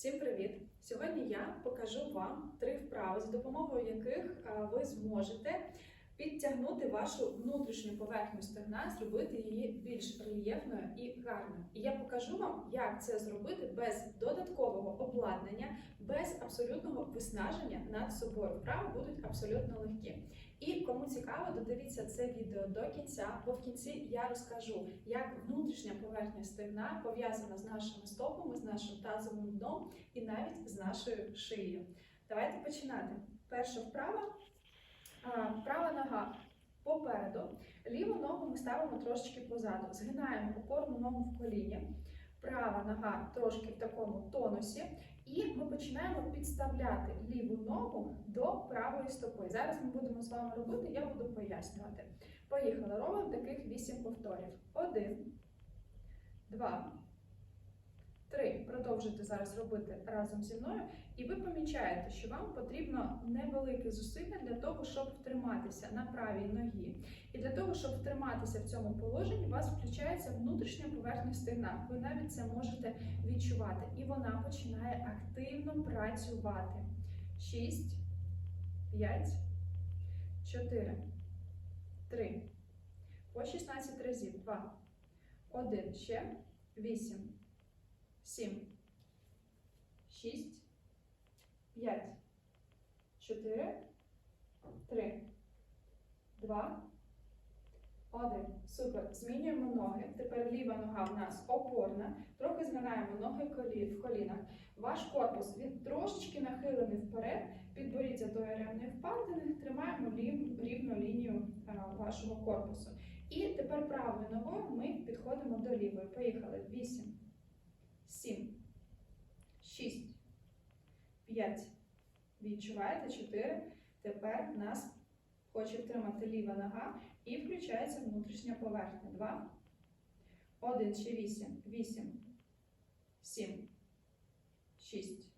Всім привіт! Сьогодні я покажу вам три вправи, за допомогою яких ви зможете підтягнути вашу внутрішню поверхню стегна, зробити її більш рельєфною і гарною. І я покажу вам, як це зробити без додаткового обладнання, без абсолютного виснаження над собою. Вправи будуть абсолютно легкі. І кому цікаво, додивіться це відео до кінця, бо в кінці я розкажу, як внутрішня поверхня стегна пов'язана з нашими стопами, з нашим тазовим дном і навіть з нашою шиєю. Давайте починати. Перша вправа. Права нога попереду. Ліву ногу ми ставимо трошечки позаду. Згинаємо опорну ногу в коліні. Права нога трошки в такому тонусі. І ми починаємо підставляти ліву ногу до правої стопи. Зараз ми будемо з вами робити, я буду пояснювати. Поїхали. Робимо таких 8 повторів. Один, два, три. Продовжуйте зараз робити разом зі мною. І ви помічаєте, що вам потрібно невелике зусилля для того, щоб втриматися на правій ногі. І для того, щоб втриматися в цьому положенні, у вас включається внутрішня поверхня стегна. Ви навіть це можете відчувати. І вона починає активно працювати. 6, 5, 4, 3. По 16 разів. 2, 1, ще. 8, 7, 6, 5, 4, 3, 2, 1. Супер. Змінюємо ноги. Тепер ліва нога в нас опорна. Трохи згинаємо ноги в колінах. Ваш корпус він трошечки нахилений вперед. Підборіться до рівної впадини. Тримаємо рівну лінію вашого корпусу. І тепер правою ногою ми підходимо до лівої. Поїхали. 8, 7, 6, 5. Відчуваєте? 4. Тепер нас хоче втримати ліва нога і включається внутрішня поверхня. 2. 1, ще 8. 8. 7. 6.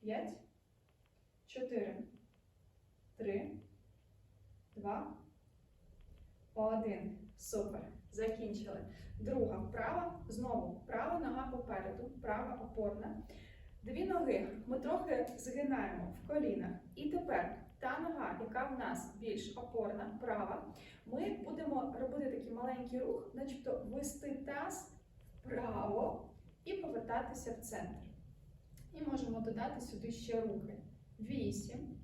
5. 4. 3. 2. 1. Супер. Закінчили. Друга вправа. Знову права нога попереду, права опорна. Дві ноги ми трохи згинаємо в колінах. І тепер та нога, яка в нас більш опорна, права, ми будемо робити такий маленький рух, начебто вести таз вправо і повертатися в центр. І можемо додати сюди ще руки. Вісім.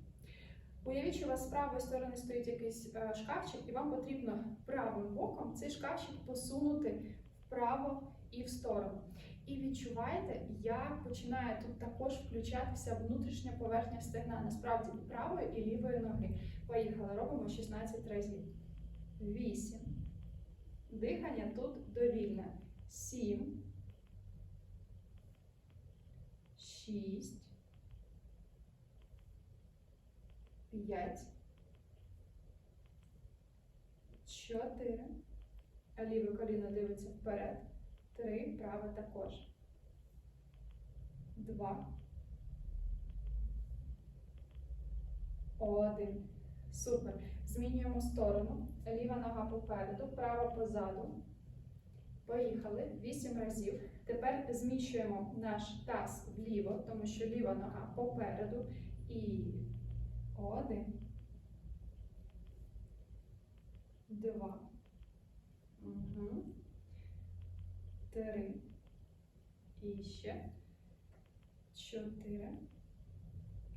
Уявіть, що у вас з правої сторони стоїть якийсь е, шкафчик, і вам потрібно правим боком цей шкафчик посунути вправо і в сторону. І відчуваєте, як починає тут також включатися внутрішня поверхня стегна, насправді правої, і лівої ноги. Поїхали, робимо 16 разів. 8. Дихання тут довільне. 7. 6. 5. 4. А ліве коліно дивиться вперед. Три, праве також. Два. Один. Супер. Змінюємо сторону. Ліва нога попереду, права позаду. Поїхали. Вісім разів. Тепер зміщуємо наш таз вліво, тому що ліва нога попереду. І один. Два. Угу. Три. І ще. Чотири.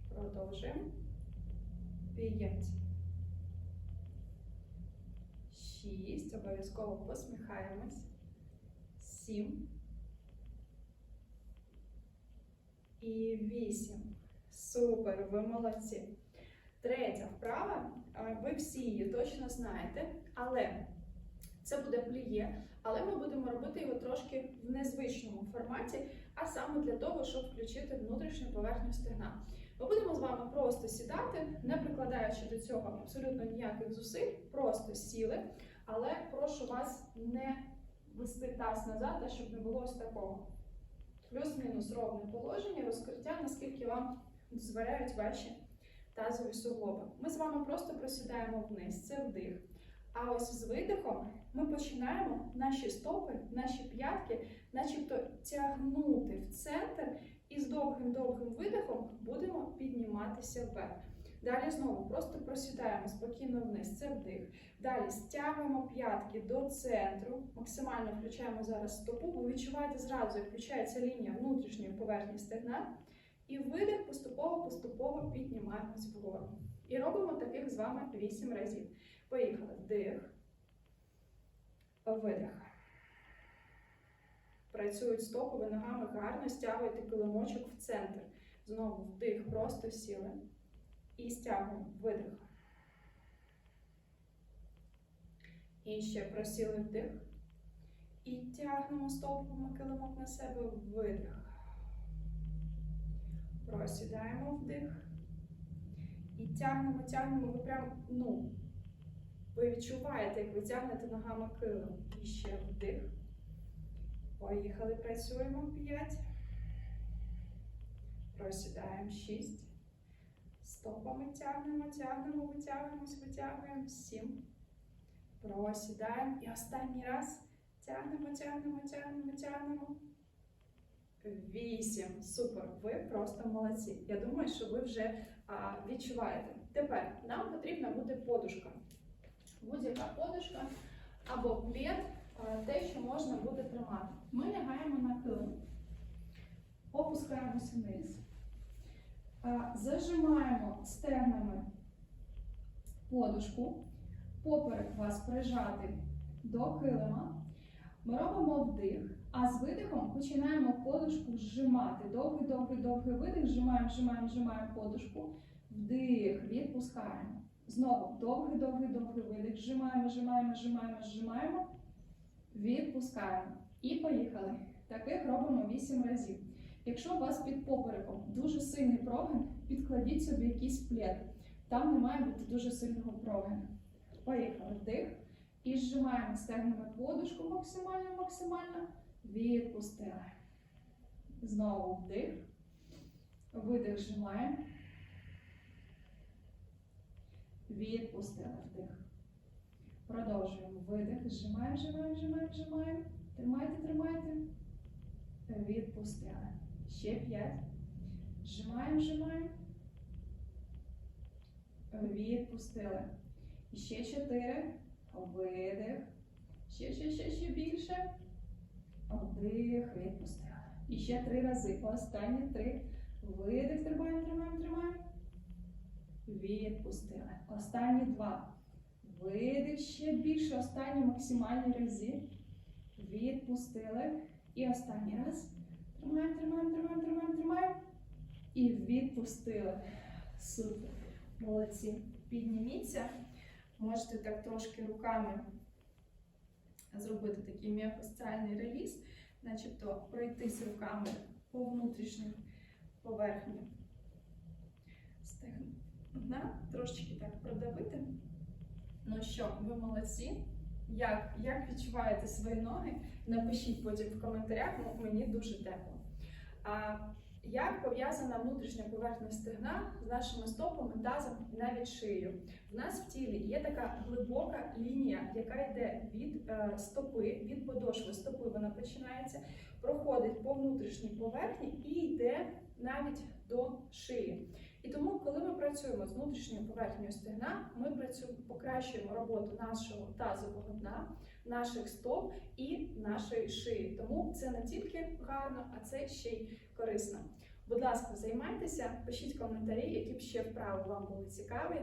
Продовжуємо. П'ять. Шість. Обов'язково посміхаємось. Сім. І вісім. Супер, ви молодці. Третя вправа. Ви всі її точно знаєте, але це буде пліє, але ми будемо робити його трошки в незвичному форматі, а саме для того, щоб включити внутрішню поверхню стегна. Ми будемо з вами просто сідати, не прикладаючи до цього абсолютно ніяких зусиль, просто сіли, але прошу вас не вести таз назад, а щоб не було ось такого. Плюс-мінус ровне положення, розкриття, наскільки вам дозволяють ваші тазові суглоби. Ми з вами просто просідаємо вниз, це вдих. А ось з видихом ми починаємо наші стопи, наші п'ятки, начебто тягнути в центр і з коротким довгим видихом будемо підніматися вверх. Далі знову просто просідаємо спокійно вниз. Це вдих. Далі стягуємо п'ятки до центру, максимально включаємо зараз стопу. Ви відчуваєте зразу, як включається лінія внутрішньої поверхні стегна. І видих поступово-поступово піднімаємось вгору. І робимо таких з вами 8 разів. Поїхали. Вдих. Видих. Працюють стопи, ви ногами гарно стягуєте килимочок в центр. Знову вдих, просто сіли. І стягуємо. Видих. І ще просіли вдих. І тягнемо стопами килимок на себе. Видих. Просідаємо вдих. І тягнемо, тягнемо. Ви прям, ну, ви відчуваєте, як ви тягнете ногами килим. І ще вдих. Поїхали, працюємо. П'ять. Просідаємо. Шість. Стопами тягнемо, тягнемо, витягуємось, витягуємо. Сім. Просідаємо. І останній раз. Тягнемо, тягнемо, тягнемо, тягнемо. Вісім. Супер. Ви просто молодці. Я думаю, що ви вже а, відчуваєте. Тепер нам потрібна буде подушка. Будь-яка подушка або плед, а, те, що можна буде тримати. Ми лягаємо на килим, опускаємося вниз, а, зажимаємо стегнами подушку, поперек вас прижати до килима. Ми робимо вдих, а з видихом починаємо подушку зжимати. Довгий, довгий, довгий видих, зжимаємо, зжимаємо, зжимаємо подушку. Вдих, відпускаємо. Знову довгий, довгий, довгий видих. Зжимаємо, зжимаємо, зжимаємо, зжимаємо. Відпускаємо. І поїхали. Таких робимо 8 разів. Якщо у вас під попереком дуже сильний прогин, підкладіть собі якийсь плед. Там не має бути дуже сильного прогину. Поїхали. Вдих. І зжимаємо стегнами подушку максимально, максимально. Відпустили. Знову вдих. Видих зжимаємо. Відпустили вдих. Продовжуємо. Видих. Зжимаємо, зжимаємо, зжимаємо, зжимаємо. Тримайте, тримайте. Відпустили. Ще п'ять. Зжимаємо, зжимаємо. Відпустили. І ще чотири. Видих. Ще, ще, ще, ще більше. Вдих, відпустили. І ще три рази. Останні три. Видих, тримаємо, тримаємо, тримаємо. Відпустили. Останні два. Видих ще більше. Останні максимальні рази. Відпустили. І останній раз. Тримаємо, тримаємо, тримаємо, тримаємо, тримаємо. І відпустили. Супер. Молодці. Підніміться. Можете так трошки руками зробити такий міофасціальний реліз, начебто пройтись руками по внутрішніх поверхнях. стегна, трошечки так продавити. Ну що, ви молодці? Як, як відчуваєте свої ноги? Напишіть потім в коментарях, мені дуже тепло. А як пов'язана внутрішня поверхня стегна з нашими стопами, тазом, навіть шиєю? У нас в тілі є така глибока лінія, яка йде від е, стопи, від подошви стопи, вона починається, проходить по внутрішній поверхні і йде навіть до шиї. І тому, коли ми працюємо з внутрішньою поверхнею стегна, ми працюємо, покращуємо роботу нашого тазового дна, наших стоп і нашої шиї. Тому це не тільки гарно, а це ще й корисно. Будь ласка, займайтеся, пишіть коментарі, які б ще вправи вам були цікаві.